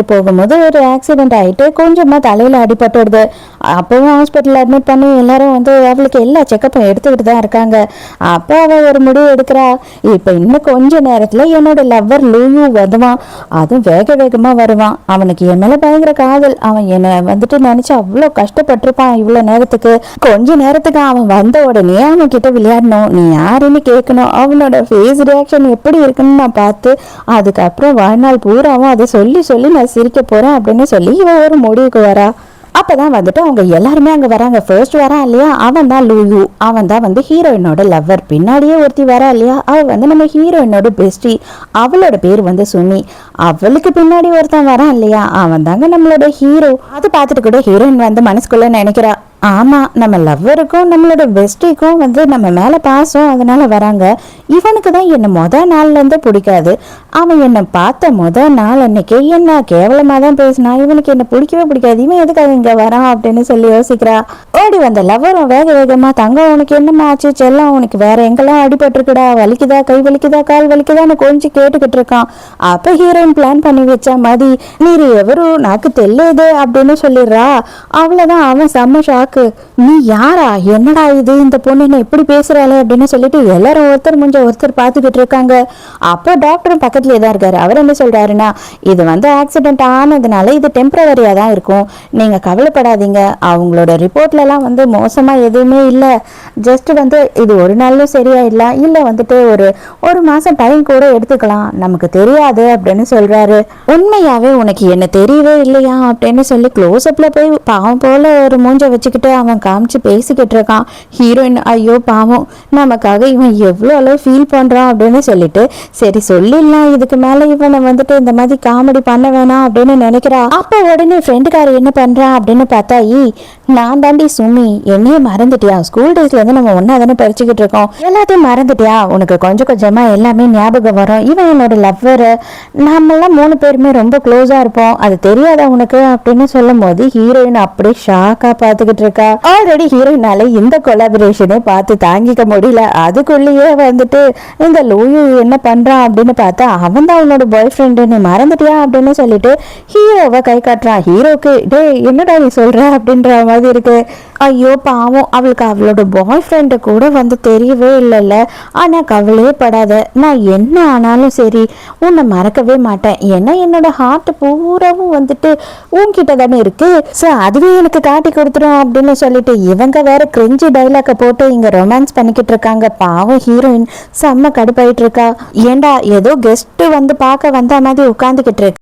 போகும்போது ஒரு ஆக்சிடென்ட் ஆகிட்டு கொஞ்சமாக தலையில் அடிபட்டுடுது அப்போவும் ஹாஸ்பிட்டலில் அட்மிட் பண்ணி எல்லாரும் வந்து அவளுக்கு எல்லா செக்கப்பும் எடுத்துக்கிட்டு தான் இருக்காங்க. அப்போ அவள் ஒரு முடிவு எடுக்கிறா. இப்போ இன்னும் கொஞ்ச நேரத்தில் என்னோட லவ்வர் லூயும் வருவான் அதுவும் வேக வேகமாக வருவான். அவனுக்கு என் மேலே பயங்கர காதல். அவன் என்னை வந்துட்டு நினச்சி அவ்வளோ கஷ்டப்பட்டிருப்பான் இவ்வளோ நேரத்துக்கு. கொஞ்ச நேரத்துக்கு அவன் வந்த உடனே அவன் கிட்ட விளையாடணும். நீ யாருன்னு கேட்கணும். அவனோட ஃபேஸ் ரியாக்ஷன் எப்படி இருக்குன்னு நான் பார்த்து அதுக்கப்புறம் வாழ்நாள் பூராவும் அதை சொல்லி சொல்லி நான் சிரிக்க போகிறேன் அப்படின்னு சொல்லி இவன் ஒரு முடிவுக்கு வரா. அப்பதான் வந்துட்டு அவங்க எல்லாருமே அங்க வராங்க. ஃபர்ஸ்ட் வரான் இல்லையா? அவன் தான் லூயு. அவன் தான் வந்து ஹீரோயினோட லவ்வர் பின்னாடியே ஒருத்தி வரா இல்லையா? அவ வந்து நம்ம ஹீரோயினோட பெஸ்டி அவளோட பேர் வந்து சுமி. அவளுக்கு பின்னாடி ஒருத்தன் வரான் இல்லையா? அவன் தாங்க நம்மளோட ஹீரோ அது பார்த்துட்டு கூட ஹீரோயின் வந்து மனசுக்குள்ள நினைக்கிறா. ஆமா நம்ம லவ்வருக்கும் நம்மளோட பெஸ்டிக்கும் வந்து நம்ம மேல பாசம் அதனால வராங்க. இவனுக்கு தான் என்ன மொதல் நாள்ல இருந்து பிடிக்காது. அவன் என்னை பார்த்த முத நாள் அன்னைக்கு என்ன கேவலமாக தான் பேசினா இவனுக்கு என்ன பிடிக்கவே பிடிக்காது. இவன் எதுக்காக இங்கே வரான் அப்படின்னு சொல்லி யோசிக்கிறா. ஓடி வந்த லவ்வரும் வேக வேகமா தங்கம் உனக்கு என்னம்மா ஆச்சு? செல்லம் உனக்கு வேற எங்கெல்லாம் அடிபட்டுருக்குடா? வலிக்குதா? கை வலிக்குதா? கால் வலிக்குதான்னு கொஞ்சம் கேட்டுக்கிட்டு இருக்கான். அப்போ ஹீரோயின் பிளான் பண்ணி வச்சா மதி நீர் எவரு? நாக்கு தெல்லுது அப்படின்னு சொல்லிடுறா. அவ்வளோதான் அவன் செம்ம ஷாக்கு நீ யாரா? என்னடா இது? இந்த பொண்ணு என்ன எப்படி பேசுறாளே? அப்படின்னு சொல்லிட்டு எல்லாரும் ஒருத்தர் முடிஞ்ச ஒருத்தர் பார்த்துக்கிட்டு இருக்காங்க அப்போ டாக்டரும் பக்கத்துலேயே தான் இருக்காரு. அவர் என்ன சொல்றாருன்னா இது வந்து ஆக்சிடென்ட் ஆனதுனால இது டெம்பரவரியாக தான் இருக்கும். நீங்க கவலைப்படாதீங்க. அவங்களோட ரிப்போர்ட்லலாம் வந்து மோசமா எதுவுமே இல்லை. ஜஸ்ட் வந்து இது ஒரு நாளும் சரியாயிடலாம் இல்லை. வந்துட்டு ஒரு ஒரு மாதம் டைம் கூட எடுத்துக்கலாம். நமக்கு தெரியாது அப்படின்னு சொல்றாரு. உண்மையாவே உனக்கு என்ன தெரியவே இல்லையா அப்படின்னு சொல்லி க்ளோஸ்அப்பில் போய் பாவம் போல ஒரு மூஞ்ச வச்சுக்கிட்டு அவன் காமிச்சு பேசிக்கிட்டு இருக்கான். ஹீரோயின் ஐயோ பாவம். நமக்காக இவன் எவ்வளோ அளவு ஃபீல் பண்றான் அப்படின்னு சொல்லிட்டு சரி சொல்லிடலாம் இதுக்கு மேலே இவனை வந்துட்டு இந்த மாதிரி காமெடி பண்ண வேணாம் அப்படின்னு நினைக்கிறான் அப்போ உடனே ஃப்ரெண்டுக்கார என்ன பண்ணுறான் அப்படின்னு பார்த்தா ஈ நான் தாண்டி சுமி என்னையே மறந்துட்டியா? ஸ்கூல் டேஸ்ல இருந்து நம்ம ஒன்னா தானே படிச்சுக்கிட்டு இருக்கோம். எல்லாத்தையும் மறந்துட்டியா? உனக்கு கொஞ்சம் கொஞ்சமா எல்லாமே ஞாபகம் வரும். இவன் என்னோட லவ்வரு நம்மெல்லாம் மூணு பேருமே ரொம்ப க்ளோஸா இருப்போம். அது தெரியாத உனக்கு? அப்படின்னு சொல்லும் போது ஹீரோயின் அப்படியே ஷாக்கா பார்த்துக்கிட்டு இருக்கா. ஆல்ரெடி ஹீரோயினால இந்த கொலாபரேஷனே பார்த்து தாங்கிக்க முடியல. அதுக்குள்ளேயே வந்துட்டு இந்த லூயு என்ன பண்றான் அப்படின்னு பார்த்தா அவன் தான் அவனோட பாய் ஃப்ரெண்டு நீ மறந்துட்டியா அப்படின்னு சொல்லிட்டு ஹீரோவை கை காட்டுறான். ஹீரோக்கு டேய் என்னடா நீ சொல்ற? அப்படின்ற மாதிரி இருக்கு. ஐயோ பாவம். அவளுக்கு அவளோட பாய் ஃப்ரெண்டு கூட வந்து தெரியவே இல்லைல்ல. ஆனா கவலையே படாத. நான் என்ன ஆனாலும் சரி உன்னை மறக்கவே மாட்டேன். ஏன்னா என்னோட ஹார்ட் பூராவும் வந்துட்டு உன்கிட்ட தானே இருக்கு. ஸோ அதுவே எனக்கு காட்டி கொடுத்துரும் அப்படின்னு சொல்லிட்டு இவங்க வேற கிரிஞ்சி டைலாக்கை போட்டு இங்க ரொமான்ஸ் பண்ணிக்கிட்டு இருக்காங்க. பாவம் ஹீரோயின் செம்ம கடுப்பாயிட்டு இருக்கா. ஏண்டா ஏதோ கெஸ்ட் வந்து பார்க்க வந்த மாதிரி உட்காந்துக்கிட்டு இருக்கு.